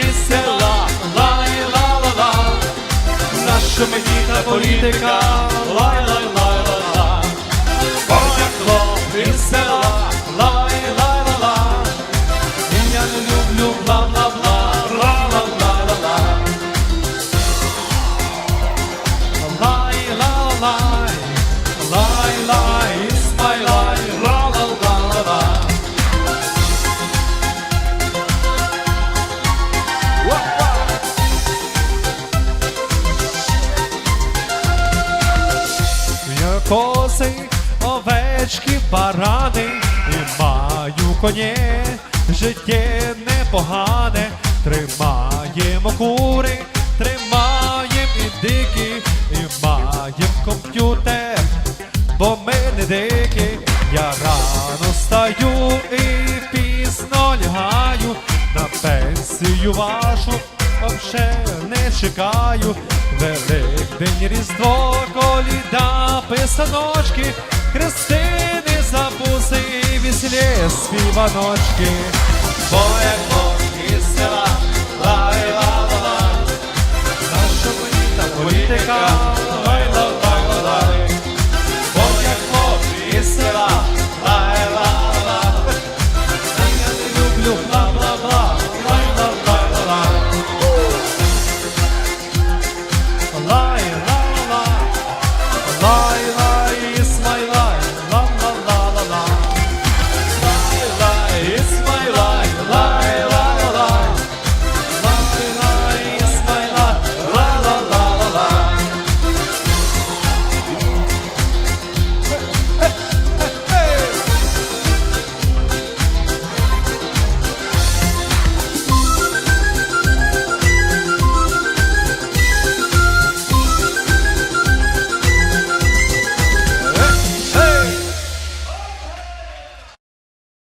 із села, лай ла ла ла Наша медійна політика, лай лай лай лай ла Полякло із села, лай лай ла ла І я не люблю бла бла бла, ла Я коси, овечки, барани, і маю коні, життя непогане, тримаємо кури, тримаємо індики, і маєм комп'ютер, бо ми не дикі. Я рано стаю і пізно лягаю, на пенсію вашу вообще не чекаю. Великдень різдво, коліда, писаночки, Хрестини, забуси, веселі співаночки, Поємо із села, лай ла ла, наша політика.